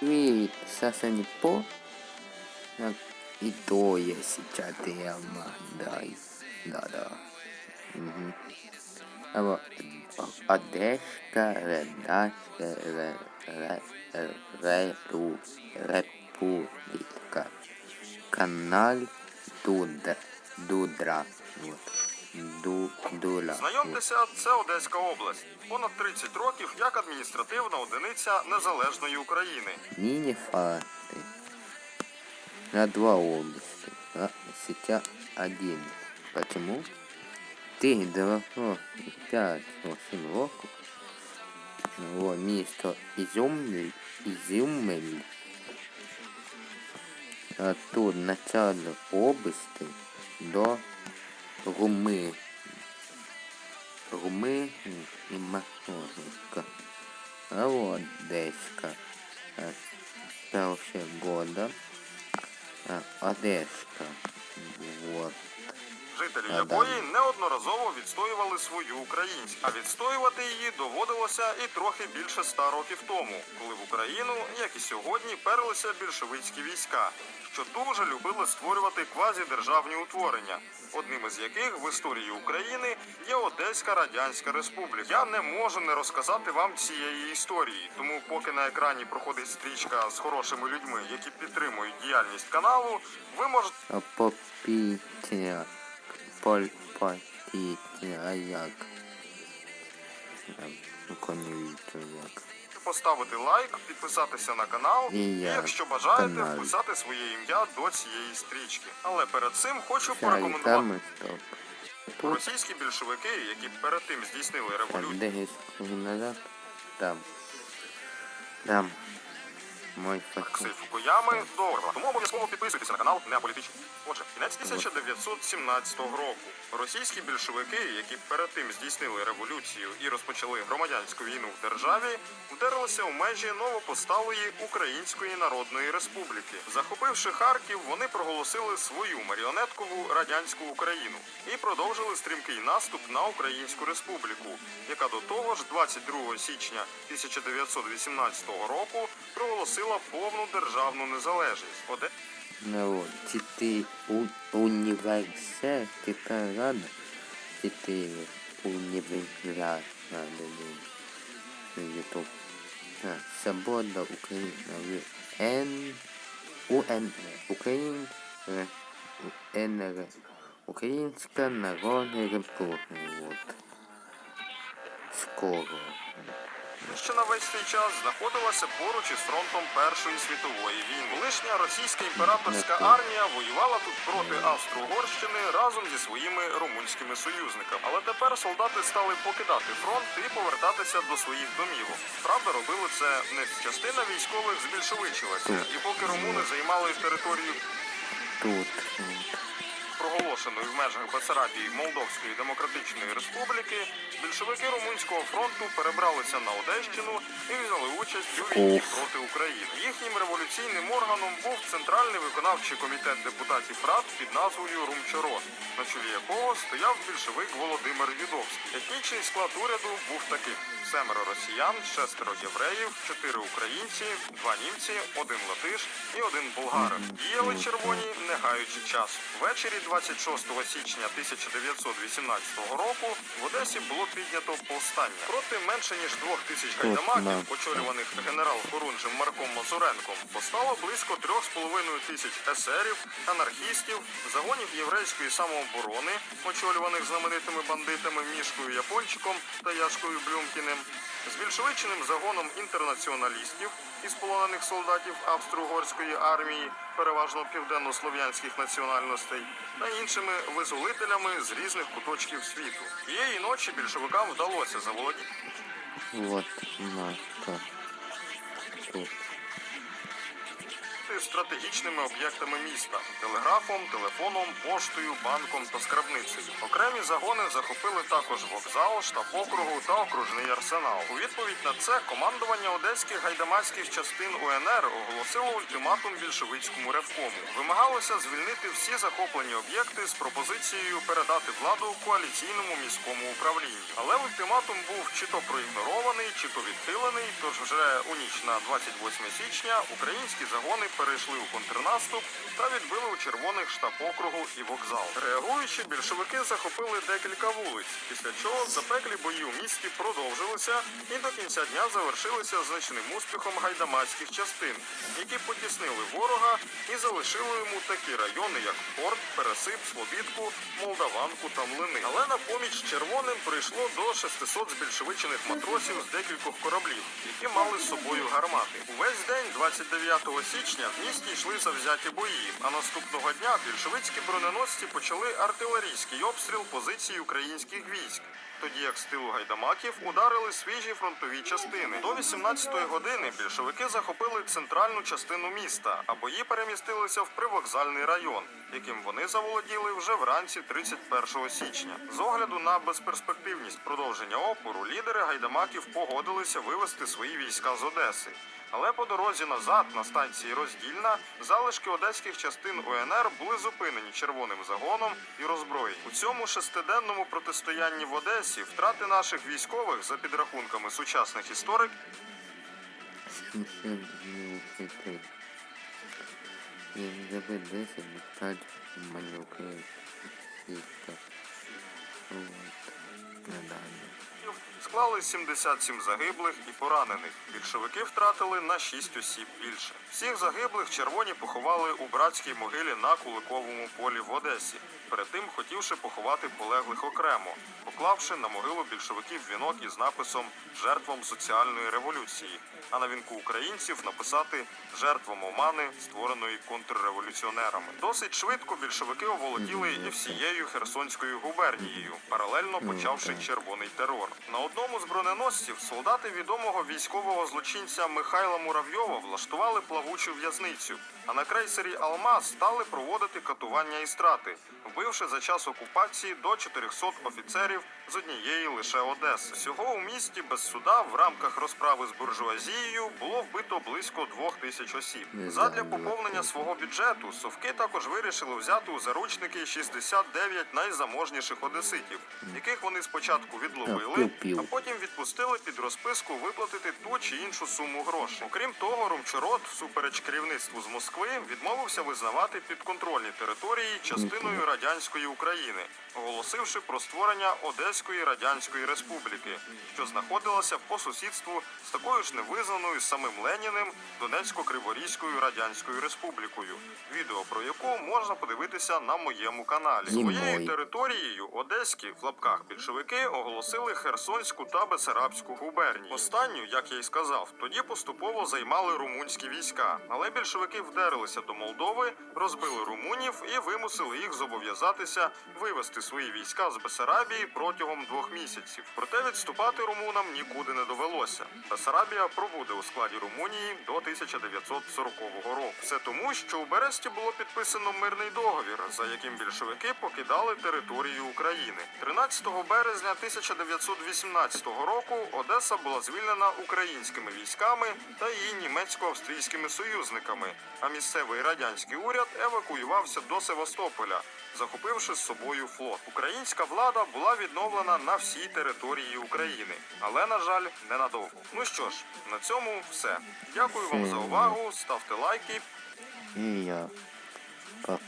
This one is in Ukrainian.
Ви сасані по. И то я сейчас тема, да, да-да. Угу. А вот о- Одеська редакція ре, ре, ре, реру, Републіка. Канал Дудра. Дудра. Вот. Ду, дура. Знайомтеся, це Одеська область. Понад 30 років як адміністративна одиниця незалежної України. Мини-факты. На два области. А сейчас один. Почему? Ты далеко пять восемь роков. Во місто Ізюмль, Ізюмель. А тут начало области до Руми. Гуми і Макорівка. А вот Одеська. Перше года. А, Одеська. Вот. Жителі якої неодноразово відстоювали свою українську. А відстоювати її доводилося і трохи більше ста років тому, коли в Україну, як і сьогодні, перлися більшовицькі війська, що дуже любили створювати квазідержавні утворення, одним із яких в історії України є Одеська Радянська Республіка. Я не можу не розказати вам цієї історії, тому поки на екрані проходить стрічка з хорошими людьми, які підтримують діяльність каналу, ви можете. Попітя. Поль попітя. А як? Конюйте як. поставити лайк, підписатися на канал І і, якщо бажаєте, канал. вписати своє ім'я до цієї стрічки. Але перед цим хочу Чай, порекомендувати. Тут російські більшовики, які перед тим здійснили революцію. 10 секунд назад. Там. Там. Факт. Фукуями дорого. Тому обов'язково підписуйтесь на канал Неаполітичний. Отже, кінець 1917 року. Російські більшовики, які перед тим здійснили революцію і розпочали громадянську війну в державі, вдерлися у межі новопосталої Української Народної Республіки. Захопивши Харків, вони проголосили свою маріонеткову радянську Україну і продовжили стрімкий наступ на Українську Республіку, яка до того ж 22 січня 1918 року проголосила повну державну незалежність. Оде- Ну вот, четыре у, университета рада. Четыре университета на YouTube. А, Свобода Украина. в Н. УНР. Украин. Р. НР. Українська Народна Республіка. Вот. Скоро. Що на весь цей час знаходилася поруч із фронтом Першої світової війни. Колишня російська імператорська армія воювала тут проти Австро-Угорщини разом зі своїми румунськими союзниками. Але тепер солдати стали покидати фронт і повертатися до своїх домівок. Правда, робили це не частина військових збільшовичилася, і поки румуни займали територію Тут. Проголошеної в межах Бесарабії Молдовської Демократичної Республіки, більшовики Румунського фронту перебралися на Одещину і взяли участь у війні проти України. Їхнім революційним органом був Центральний виконавчий комітет депутатів рад під назвою Румчоро, на чолі якого стояв більшовик Володимир Юдовський. Етнічний склад уряду був таким: семеро росіян, шестеро євреїв, чотири українці, два німці, один латиш і один болгарин. Діяли червоні, не гаючи часу. Ввечері 26 січня 1918 року в Одесі було піднято повстання. Проти менше ніж двох тисяч гайдамаків, очолюваних генерал-хорунжем Марком Мазуренком, постало близько трьох з половиною тисяч есерів, анархістів, загонів єврейської самооборони, очолюваних знаменитими бандитами Мішкою Япончиком та Яшкою Блюмкіним, з більшовичним загоном інтернаціоналістів із полонених солдатів Австро-Угорської армії, переважно південно-слов'янських національностей, та іншими визволителями з різних куточків світу. Тієї ночі більшовикам вдалося заволодіти Вот. Марка. Тут. Заволодіти стратегічними об'єктами міста телеграфом, телефоном, поштою, банком та скарбницею. Окремі загони захопили також вокзал, штаб округу та окружний арсенал. У відповідь на це командування одеських гайдамацьких частин УНР оголосило ультиматум більшовицькому ревкому. Вимагалося звільнити всі захоплені об'єкти з пропозицією передати владу коаліційному міському управлінню. Але ультиматум був чи то проігнорований, чи то відхилений. Тож вже у ніч на 28 січня українські загони перейшли у контрнаступ та відбили у червоних штаб округу і вокзал. Реагуючи, більшовики захопили декілька вулиць, після чого запеклі бої у місті продовжилися і до кінця дня завершилися значним успіхом гайдамацьких частин, які потіснили ворога і залишили йому такі райони, як Порт, Пересип, Слобідку, Молдаванку та Млини. Але на поміч червоним прийшло до 600 збільшовичених матросів з декількох кораблів, які мали з собою гармати. Увесь день, 29 січня, в місті йшли завзяті бої. А наступного дня більшовицькі броненосці почали артилерійський обстріл позицій українських військ. Тоді як з тилу гайдамаків ударили свіжі фронтові частини. До 18-ї години більшовики захопили центральну частину міста, а бої перемістилися в привокзальний район, яким вони заволоділи вже вранці 31 січня. З огляду на безперспективність продовження опору, лідери гайдамаків погодилися вивести свої війська з Одеси. Але по дорозі назад на станції Роздільна залишки одеських частин УНР були зупинені червоним загоном і роззброєні. У цьому шестиденному протистоянні в Одесі втрати наших військових за підрахунками сучасних істориків 723. ЄМЗБ 10 диктать малюки Надалі. склали 77 загиблих і поранених. Більшовики втратили на 6 осіб більше. Всіх загиблих червоні поховали у братській могилі на Куликовому полі в Одесі. Перед тим хотівши поховати полеглих окремо, поклавши на могилу більшовиків вінок із написом Жертвам соціальної революції, а на вінку українців написати жертвам омани, створеної контрреволюціонерами. Досить швидко більшовики оволоділи і всією Херсонською губернією, паралельно почавши червоний терор. На одному з броненосців солдати відомого військового злочинця Михайла Муравйова влаштували плавучу в'язницю. А на крейсері Алмаз стали проводити катування і страти, вбивши за час окупації до 400 офіцерів з однієї лише Одеси. Всього у місті без суда в рамках розправи з буржуазією було вбито близько двох тисяч осіб. Задля поповнення свого бюджету совки також вирішили взяти у заручники 69 найзаможніших одеситів, яких вони спочатку відловили, а потім відпустили під розписку виплатити ту чи іншу суму грошей. Окрім того, Ромчорот, всупереч керівництву з Москви, відмовився визнавати підконтрольні території частиною радянської України, оголосивши про створення Одеської радянської республіки, що знаходилася по сусідству з такою ж невизнаною самим Леніним Донецько-Криворізькою радянською республікою, відео про яку можна подивитися на моєму каналі. Своєю територією одеські в лапках більшовики оголосили Херсонську та Бесарабську губернії. Останню, як я й сказав, тоді поступово займали румунські війська, але більшовики вдерлися до Молдови, розбили румунів і вимусили їх зобов'язатися вивести свої війська з Бесарабії протягом двох місяців. Проте відступати румунам нікуди не довелося. Бесарабія пробуде у складі Румунії до 1940 року. Все тому, що у Бересті було підписано мирний договір, за яким більшовики покидали територію України. 13 березня 1918 року Одеса була звільнена українськими військами та її німецько-австрійськими союзниками. А місцевий радянський уряд евакуювався до Севастополя, захопивши з собою флот. Українська влада була відновлена на всій території України, але на жаль, ненадовго. Ну що ж, на цьому все. Дякую вам за увагу. Ставте лайки, І я. Пока.